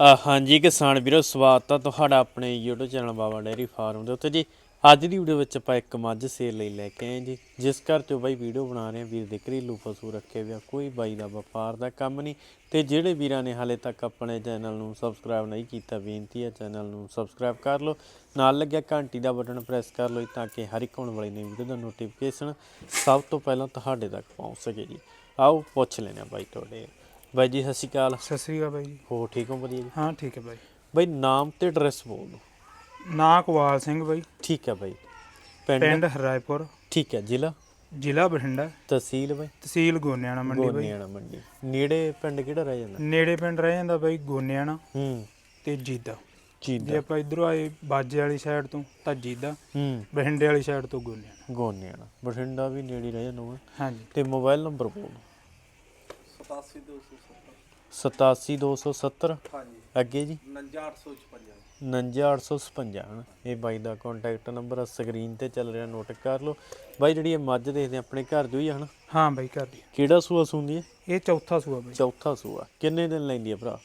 ਹਾਂਜੀ ਕਿਸਾਨ ਵੀਰੋ, ਸਵਾਗਤ ਆ ਤੁਹਾਡਾ ਆਪਣੇ YouTube channel Baba dairy farm ਦੇ ਉੱਤੇ ਜੀ। ਅੱਜ ਦੀ ਵੀਡੀਓ ਵਿੱਚ ਆਪਾਂ ਇੱਕ ਮੱਝ ਸੇਲ ਲਈ ਲੈ ਕੇ ਆਏ ਜੀ, ਜਿਸ ਘਰ ਚੋਂ ਬਾਈ ਵੀਡੀਓ ਬਣਾ ਰਹੇ ਆ ਵੀਰ ਦੇ ਘਰੇਲੂ ਪਸ਼ੂ ਰੱਖੇ ਹੋਏ ਆ, ਕੋਈ ਬਾਈ ਦਾ ਵਪਾਰ ਦਾ ਕੰਮ ਨਹੀਂ ਤੇ ਜਿਹੜੇ ਵੀਰਾਂ ਨੇ ਹਾਲੇ ਤੱਕ ਆਪਣੇ ਚੈਨਲ ਨੂੰ ਸਬਸਕ੍ਰਾਈਬ ਨਹੀਂ ਕੀਤਾ, ਬੇਨਤੀ ਹੈ ਚੈਨਲ ਨੂੰ ਸਬਸਕ੍ਰਾਈਬ ਕਰ ਲਓ। ਨਾਲ ਲੱਗਿਆ ਘੰਟੀ ਦਾ ਬਟਨ ਪ੍ਰੈਸ ਕਰ ਲਓ ਜੀ, ਤਾਂ ਕਿ ਹਰ ਇੱਕ ਆਉਣ ਵਾਲੀ ਨਵੀਂ ਵੀਡੀਓ ਦਾ ਨੋਟੀਫਿਕੇਸ਼ਨ ਸਭ ਤੋਂ ਪਹਿਲਾਂ ਤੁਹਾਡੇ ਤੱਕ ਪਹੁੰਚ ਸਕੇ ਜੀ। ਆਓ ਪੁੱਛ ਲੈਣਾ ਬਾਈ ਤੁਹਾਡੇ। ਬਾਈ ਜੀ ਸਤਿ ਸ਼੍ਰੀ ਅਕਾਲ। ਸਤਿ ਸ੍ਰੀ ਅਕਾਲ ਬਾਈ ਜੀ। ਹੋ ਠੀਕ ਹੋ ਵਧੀਆ ਜੀ? ਹਾਂ ਠੀਕ ਹੈ ਬਾਈ। ਬਾਈ ਨਾਮ ਤੇ ਐਡਰੈਸ ਬੋਲ ਦਿਓ। ਨਾਂ ਕਵਾਲ ਸਿੰਘ ਬਾਈ। ਠੀਕ ਹੈ ਬਾਈ। ਪਿੰਡ? ਪਿੰਡ ਹਰਾਇਪੁਰ ਠੀਕ ਹੈ ਜ਼ਿਲ੍ਹਾ? ਜ਼ਿਲ੍ਹਾ ਬਠਿੰਡਾ। ਤਹਿਸੀਲ ਬਾਈ? ਤਹਿਸੀਲ ਗੋਨਿਆਣਾ ਮੰਡੀ ਬਾਈ। ਗੋਨੀਆਣਾ ਮੰਡੀ। ਨੇੜੇ ਪਿੰਡ ਕਿਹੜਾ ਰਹਿ ਜਾਂਦਾ? ਨੇੜੇ ਪਿੰਡ ਰਹਿ ਜਾਂਦਾ ਬਾਈ ਗੋਨਿਆਣਾ ਹੂੰ। ਤੇ ਜੀਦਾ। ਜੀ ਜੇ ਆਪਾਂ ਇਧਰੋਂ ਆਏ ਬਾਜੇ ਵਾਲੀ ਸਾਈਡ ਤੋਂ ਤਾਂ ਜੀਦਾ। ਹੂੰ। ਬਠਿੰਡੇ ਵਾਲੀ ਸਾਈਡ ਤੋਂ ਗੋਨਿਆਣਾ। ਗੋਨੀਆਣਾ। ਬਠਿੰਡਾ ਵੀ ਨੇੜੇ ਰਹਿ ਜਾਂਦਾ ਹਾਂਜੀ। ਤੇ ਮੋਬਾਈਲ ਨੰਬਰ ਬੋਲ 87270 ਹਾਂਜੀ। ਅੱਗੇ ਜੀ? 99855 99855 ਹਨਾ? ਇਹ ਬਾਈ ਦਾ ਕੰਟੈਕਟ ਨੰਬਰ ਸਕਰੀਨ ਤੇ ਚੱਲ ਰਿਹਾ ਨੋਟ ਕਰ ਲਓ। ਬਾਈ ਜਿਹੜੀ ਇਹ ਮੱਝ ਦੇਖਦੇ ਆਪਣੇ ਘਰ ਦੀ ਹੋਈ ਆ ਹਨਾ? ਹਾਂ ਬਾਈ ਕਰ ਲਈ ਕਿਹੜਾ ਸੂਆ ਸੁੰਦੀ ਹੈ ਇਹ ਚੌਥਾ ਸੂਆ ਬਾਈ। ਚੌਥਾ ਸੂਆ। ਕਿੰਨੇ ਦਿਨ ਲੈਂਦੀ ਆ ਭਰਾ?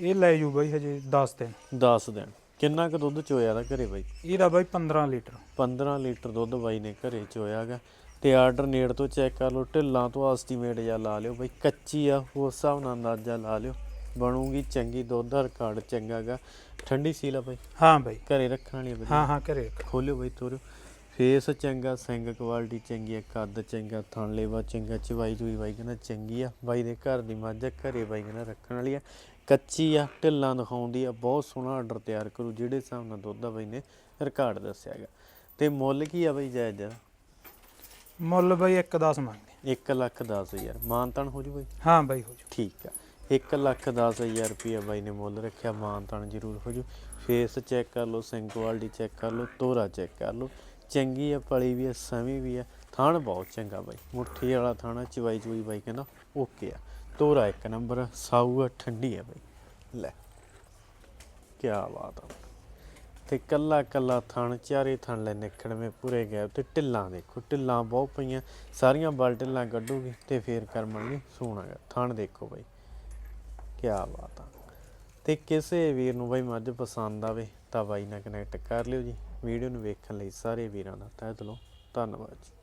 ਇਹ ਲੈ ਜੂ ਬਾਈ ਹਜੇ 10 ਦਿਨ। 10 ਦਿਨ। ਕਿੰਨਾ ਕੁ ਦੁੱਧ ਚੋਇਆ ਦਾ ਘਰੇ ਬਾਈ? ਇਹਦਾ ਬਾਈ 15 ਲੀਟਰ। 15 ਲੀਟਰ ਦੁੱਧ ਬਾਈ ਨੇ ਘਰੇ ਚੋਇਆਗਾ। ਤੇ ਆਰਡਰ ਨੇੜ ਤੋਂ ਚੈੱਕ ਕਰ ਲਓ ਢਿੱਲਾਂ ਤੋਂ ਐਸਟੀਮੇਟ ਜਾਂ ਲਾ ਲਿਓ ਬਾਈ ਕੱਚੀ ਆ ਉਸ ਹਿਸਾਬ ਨਾਲ ਅੰਦਾਜ਼ਾ ਲਾ ਲਿਓ। ਬਣੂਗੀ ਚੰਗੀ ਦੁੱਧ ਦਾ ਰਿਕਾਰਡ ਚੰਗਾਗਾ ਠੰਡੀ ਸੀਲ ਆ ਬਾਈ? ਹਾਂ ਬਾਈ। ਘਰੇ ਰੱਖਣ ਵਾਲੀ ਆ ਵਧੀਆ। ਹਾਂ ਹਾਂ ਘਰੇ ਰੱਖ। ਖੋਲਿਓ ਬਾਈ ਤੋਰਿਓ ਫੇਸ ਚੰਗਾ ਸਿੰਗ ਕੁਆਲਿਟੀ ਚੰਗੀ ਆ ਕੱਦ ਚੰਗਾ ਥਣ ਲੇਵਾ ਚੰਗਾ ਚਵਾਈ ਚੁਈ ਬਾਈ ਕਹਿੰਦਾ ਚੰਗੀ ਆ। ਬਾਈ ਦੇ ਘਰ ਦੀ ਮੱਝ ਆ, ਘਰੇ ਬਾਈ ਕਹਿੰਦਾ ਰੱਖਣ ਵਾਲੀ ਆ। ਕੱਚੀ ਆ ਢਿੱਲਾਂ ਦਿਖਾਉਂਦੀ ਆ ਬਹੁਤ ਸੋਹਣਾ ਆਰਡਰ ਤਿਆਰ ਕਰੂ ਜਿਹੜੇ ਹਿਸਾਬ ਨਾਲ ਦੁੱਧ ਦਾ ਬਾਈ ਨੇ ਰਿਕਾਰਡ ਦੱਸਿਆਗਾ ਤੇ ਮੁੱਲ ਕੀ ਆ ਬਾਈ ਜਾਇਜ਼? ਜਰਾ ਮੁੱਲ ਬਾਈ 1.10 ਮੰਗਦੇ 1 ਲੱਖ 10 ਹਜ਼ਾਰ। ਮਾਨਤਨ ਹੋ ਜੂ ਬਾਈ? ਹਾਂ ਬਾਈ ਹੋ ਜੂ। ਠੀਕ ਆ। 1 ਲੱਖ 10 ਹਜ਼ਾਰ ਰੁਪਇਆ ਬਾਈ ਨੇ ਮੁੱਲ ਰੱਖਿਆ। ਮਾਨਤਨ ਜ਼ਰੂਰ ਹੋ ਜੂ। ਫੇਸ ਚੈੱਕ ਕਰ ਲਓ ਸਿੰਗ ਕੁਆਲਿਟੀ ਚੈੱਕ ਕਰ ਲਓ ਤੋਰਾ ਚੈੱਕ ਕਰ ਲਓ। ਚੰਗੀ ਆ ਪਲੀ ਵੀ ਆ ਸਮੀ ਵੀ ਆ। ਥਣ ਬਹੁਤ ਚੰਗਾ ਬਾਈ। ਮੁੱਠੀ ਵਾਲਾ ਥਾਣਾ ਚਵਾਈ ਚੁਈ ਬਾਈ ਕਹਿੰਦਾ ਓਕੇ ਆ। ਤੋਰਾ ਇੱਕ ਨੰਬਰ ਸਾਊ ਆ ਠੰਡੀ ਆ ਬਾਈ। ਲੈ ਕੀ ਬਾਤ ਆ। ਤੇ ਕੱਲਾ ਕੱਲਾ ਥਣ, ਚਾਰੇ ਥਣ ਲੈ ਨਿਕੜਵੇਂ ਪੂਰੇ ਗੈਪ ਤੇ ਢਿੱਲਾਂ ਦੇਖੋ, ਢਿੱਲਾਂ ਬਹੁਤ ਪਈਆਂ, ਸਾਰੀਆਂ ਬਲ ਢਿੱਲਾਂ ਕੱਢੂਗੀ ਤੇ ਫੇਰ ਕਰਮਣਗੇ ਸੋਹਣਾਗਾ ਥਣ ਦੇਖੋ ਬਾਈ ਕੀ ਬਾਤ ਆ। ਤੇ ਕਿਸੇ ਵੀਰ ਨੂੰ ਬਾਈ ਮੱਝ ਪਸੰਦ ਆਵੇ ਤਾਂ ਬਾਈ ਨਾਲ ਕਨੈਕਟ ਕਰ ਲਿਓ ਜੀ। ਵੀਡੀਓ ਨੂੰ ਵੇਖਣ ਲਈ ਸਾਰੇ ਵੀਰਾਂ ਦਾ ਤਹਿ ਦਿਲੋਂ ਧੰਨਵਾਦ ਜੀ।